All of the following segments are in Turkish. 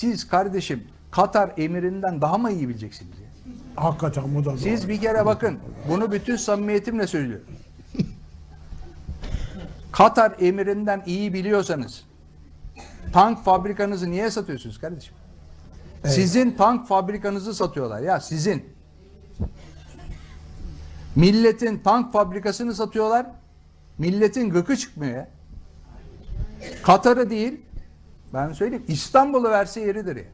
Siz kardeşim Katar emirinden daha mı iyi bileceksiniz? ya? Hakikaten bu da doğru. Siz bir kere bakın bunu bütün samimiyetimle söylüyorum. Katar emirinden iyi biliyorsanız tank fabrikanızı niye satıyorsunuz kardeşim? Sizin tank fabrikanızı satıyorlar ya sizin. Milletin tank fabrikasını satıyorlar. Milletin gıkı çıkmıyor ya. Katar'ı değil ben söyleyeyim İstanbul'u verse yeridir ya.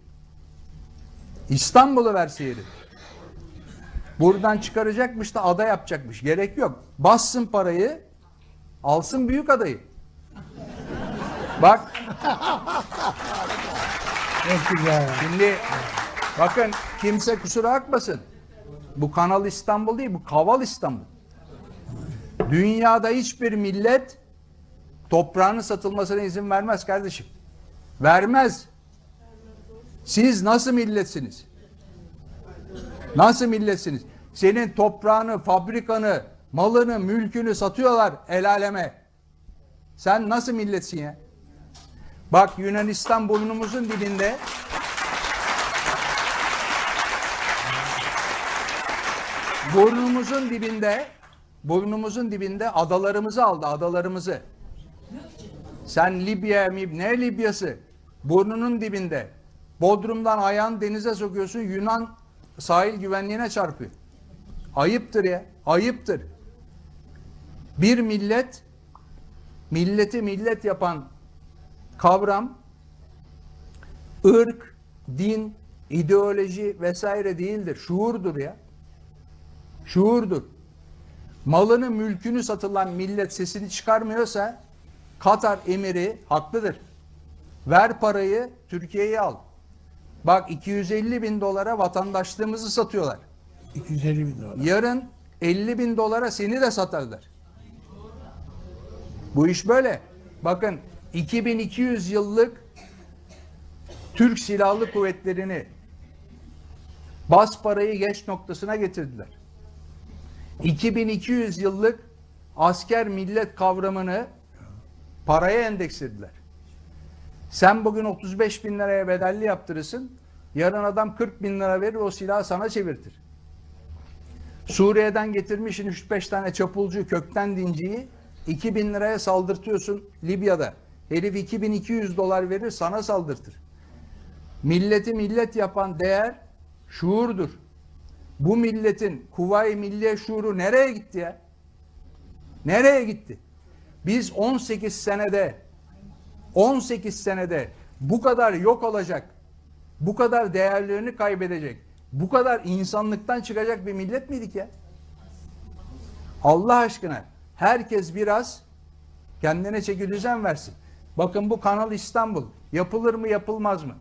İstanbul'u verse yeridir. Buradan çıkaracakmış da ada yapacakmış. Gerek yok. Bassın parayı, alsın büyük adayı. Bak Çok güzel. şimdi bakın kimse kusura bakmasın. Bu Kanal İstanbul değil, bu Kaval İstanbul. Dünyada hiçbir millet toprağının satılmasına izin vermez kardeşim. Vermez. Siz nasıl milletsiniz? Nasıl milletsiniz? Senin toprağını, fabrikanı, malını, mülkünü satıyorlar el aleme. Sen nasıl milletsin ya? Bak Yunanistan burnumuzun dibinde burnumuzun dibinde burnumuzun dibinde adalarımızı aldı adalarımızı. Sen Libya mi ne Libyası? Burnunun dibinde. Bodrum'dan ayağını denize sokuyorsun Yunan sahil güvenliğine çarpıyor. Ayıptır ya. Ayıptır. Bir millet milleti millet yapan kavram ırk, din, ideoloji vesaire değildir. Şuurdur ya. Şuurdur. Malını, mülkünü satılan millet sesini çıkarmıyorsa Katar emiri haklıdır. Ver parayı Türkiye'ye al. Bak 250 bin dolara vatandaşlığımızı satıyorlar. 250 bin dolar. Yarın 50 bin dolara seni de satarlar. Bu iş böyle. Bakın 2200 yıllık Türk Silahlı Kuvvetleri'ni bas parayı geç noktasına getirdiler. 2200 yıllık asker millet kavramını paraya endekslediler. Sen bugün 35 bin liraya bedelli yaptırırsın. Yarın adam 40 bin lira verir o silahı sana çevirtir. Suriye'den getirmişsin 3-5 tane çapulcu kökten dinciyi 2000 liraya saldırtıyorsun Libya'da. Herif 2200 dolar verir sana saldırtır. Milleti millet yapan değer şuurdur. Bu milletin kuvayi milliye şuuru nereye gitti ya? Nereye gitti? Biz 18 senede 18 senede bu kadar yok olacak, bu kadar değerlerini kaybedecek, bu kadar insanlıktan çıkacak bir millet miydik ya? Allah aşkına herkes biraz kendine çeki düzen versin. Bakın bu Kanal İstanbul yapılır mı yapılmaz mı?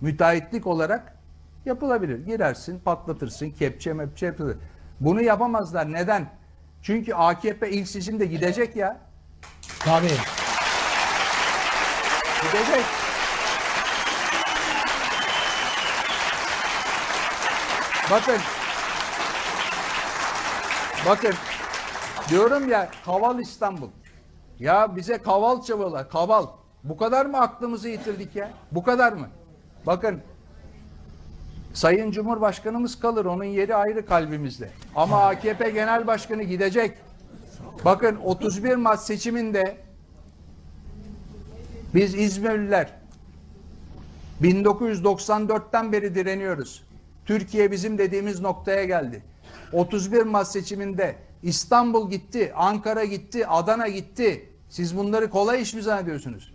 Müteahhitlik olarak yapılabilir. Girersin patlatırsın kepçe mepçe yapılır. Bunu yapamazlar. Neden? Çünkü AKP ilk seçimde gidecek ya. Tabii. Gidecek. Bakın. Bakın. Diyorum ya Kaval İstanbul. Ya bize kaval çavala, kaval. Bu kadar mı aklımızı yitirdik ya? Bu kadar mı? Bakın Sayın Cumhurbaşkanımız kalır. Onun yeri ayrı kalbimizde. Ama AKP Genel Başkanı gidecek. Bakın 31 Mart seçiminde biz İzmirliler 1994'ten beri direniyoruz. Türkiye bizim dediğimiz noktaya geldi. 31 Mart seçiminde İstanbul gitti, Ankara gitti, Adana gitti. Siz bunları kolay iş mi zannediyorsunuz?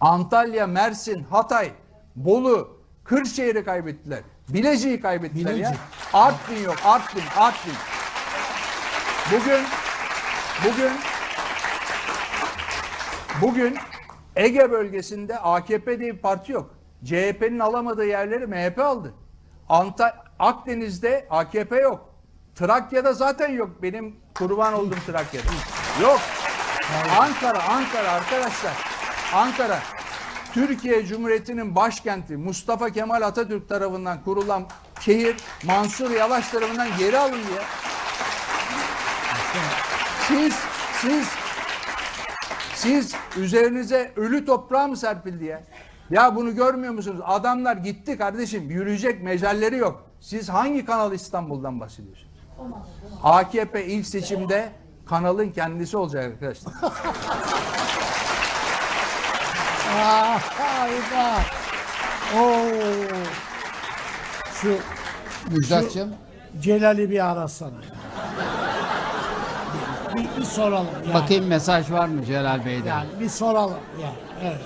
Antalya, Mersin, Hatay, Bolu, Kırşehir'i kaybettiler. Bilecik'i kaybettiler ya. Bilecik. Artvin yok, Artvin, Artvin. Bugün, bugün Bugün Ege bölgesinde AKP diye bir parti yok. CHP'nin alamadığı yerleri MHP aldı. Anta Akdeniz'de AKP yok. Trakya'da zaten yok. Benim kurban olduğum Trakya'da. Yok. Ankara, Ankara arkadaşlar. Ankara. Türkiye Cumhuriyeti'nin başkenti Mustafa Kemal Atatürk tarafından kurulan şehir Mansur Yavaş tarafından geri alındı ya. Siz, siz siz üzerinize ölü toprağı mı serpildi ya? Ya bunu görmüyor musunuz? Adamlar gitti kardeşim. Yürüyecek mecalleri yok. Siz hangi Kanal İstanbul'dan bahsediyorsunuz? AKP ilk seçimde kanalın kendisi olacak arkadaşlar. Aa, harika. Oo. Şu Müjdatçım. Celal'i bir arasana. Bir, soralım yani. Bakayım mesaj var mı Celal Bey'den? Yani bir soralım yani. Evet.